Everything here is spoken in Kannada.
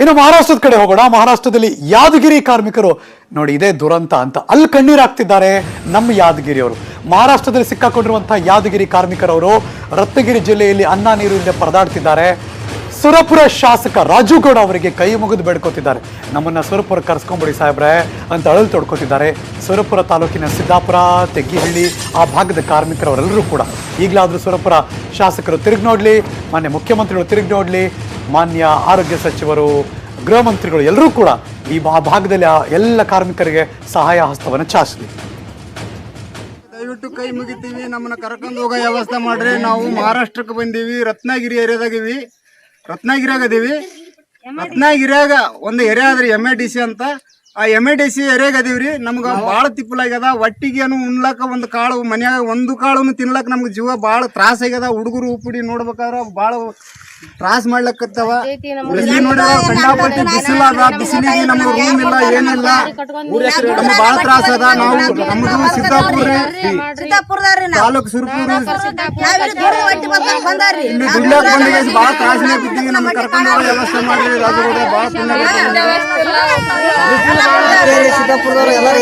ಇನ್ನು ಮಹಾರಾಷ್ಟ್ರದ ಕಡೆ ಹೋಗೋಣ. ಮಹಾರಾಷ್ಟ್ರದಲ್ಲಿ ಯಾದಗಿರಿ ಕಾರ್ಮಿಕರು ನೋಡಿ ಇದೇ ದುರಂತ ಅಂತ. ಅಲ್ಲಿ ಕಣ್ಣೀರಾಗ್ತಿದ್ದಾರೆ ನಮ್ಮ ಯಾದಗಿರಿಯವರು. ಮಹಾರಾಷ್ಟ್ರದಲ್ಲಿ ಸಿಕ್ಕಾಕೊಂಡಿರುವಂತಹ ಯಾದಗಿರಿ ಕಾರ್ಮಿಕರವರು ರತ್ನಗಿರಿ ಜಿಲ್ಲೆಯಲ್ಲಿ ಅನ್ನ ನೀರು ಇಲ್ಲದೆ ಪರದಾಡ್ತಿದ್ದಾರೆ. ಸುರಪುರ ಶಾಸಕ ರಾಜುಗೌಡ ಅವರಿಗೆ ಕೈ ಮುಗಿದು ಬೇಡ್ಕೋತಿದ್ದಾರೆ. ನಮ್ಮನ್ನ ಸುರಪುರ ಕರ್ಸ್ಕೊಂಬಿಡಿ ಸಾಹೇಬ್ರೆ ಅಂತ ಅಳಲು ತೊಡ್ಕೋತಿದ್ದಾರೆ. ಸುರಪುರ ತಾಲೂಕಿನ ಸಿದ್ದಾಪುರ, ತೆಗ್ಗಿಹಳ್ಳಿ, ಆ ಭಾಗದ ಕಾರ್ಮಿಕರವರೆಲ್ಲರೂ ಕೂಡ ಈಗಲಾದರೂ ಸುರಪುರ ಶಾಸಕರು ತಿರುಗಿ ನೋಡ್ಲಿ ಮಾನ್ಯ ಮುಖ್ಯಮಂತ್ರಿಗಳು ತಿರುಗಿ ನೋಡ್ಲಿ ಮಾನ್ಯ ಆರೋಗ್ಯ ಸಚಿವರು ಗೃಹ ಮಂತ್ರಿಗಳು ಎಲ್ಲರೂ ಕೂಡ ಈ ಭಾ- ಭಾಗದಲ್ಲಿ ಆ ಎಲ್ಲ ಕಾರ್ಮಿಕರಿಗೆ ಸಹಾಯ ಹಸ್ತವನ್ನು ಚಾಚಲಿ ದಯವಿಟ್ಟು ಕೈ ಮುಗಿತೀವಿ ನಮ್ಮನ್ನ ಕರ್ಕೊಂಡು ಹೋಗೋ ವ್ಯವಸ್ಥೆ ಮಾಡ್ರಿ. ನಾವು ಮಹಾರಾಷ್ಟ್ರಕ್ಕೆ ಬಂದೀವಿ ರತ್ನಗಿರಿ ಏರಿಯಾದಾಗಿವಿ. ರತ್ನಗಿರಿಯಾಗ ಅದೀವಿ. ರತ್ನಗಿರಿಯಾಗ ಒಂದು ಏರಿಯಾ ಆದ್ರೆ ಎಂ ಎ ಡಿ ಸಿ ಅಂತ. ಆ ಎಂ ಐ ಡಿ ಸಿ ಎರೆಗದೀವ್ರಿ ನಮ್ಗ ನಮ್ಗೆ ಭಾಳ ತಿಪ್ಪಲಾಗ್ಯದ. ಒಟ್ಟಿಗೆ ಉಣ್ಲಕ್ಕ ಒಂದು ಕಾಳು ಮನ್ಯಾಗ ಒಂದು ಕಾಳು ತಿನ್ಲಾಕ ನಮ್ಗೆ ಜೀವ ಭಾಳ ತ್ರಾಸ ಆಗ್ಯದ. ಹುಡುಗರು ಉಪ್ಪುಡಿ ನೋಡ್ಬೇಕಾದ್ರ ಭಾಳ ತ್ರಾಸ್ ಮಾಡ್ಲಕ್ಕತ್ತವ ಇಲ್ಲಿ ನೋಡಿದ್ರ ಕಂಡಾಪಟ್ಟಿ ಅದ ಬಿಸಿಲಿಗೆ ನಮ್ಗೆ ರೂಮ್ ಇಲ್ಲ ಏನಿಲ್ಲ. ನಮ್ಗೆ ಭಾಳ ತ್ರಾಸ ಅದ. ನಾವು ನಮ್ದು ಸಿದ್ದಾಪುರ. ತಾಲೂಕ್ ಸುರ್ಪುರ ಇಲ್ಲಿ ದುಡ್ಲಾಕ್ ಬಂದಿಗೆ ಭಾಳ ತ್ರಾಸಿನ ಬಿದ್ದೀವಿ ನಮ್ಗೆ ಕರ್ಕೊಂಡು ವ್ಯವಸ್ಥೆ ಮಾಡಿರಿ. ರಾಜಗೌಡ ಭಾಳ ಪುಣ್ಯ ಸಿದ್ದಾಪುರದವ್ರು ಎಲ್ಲರೂ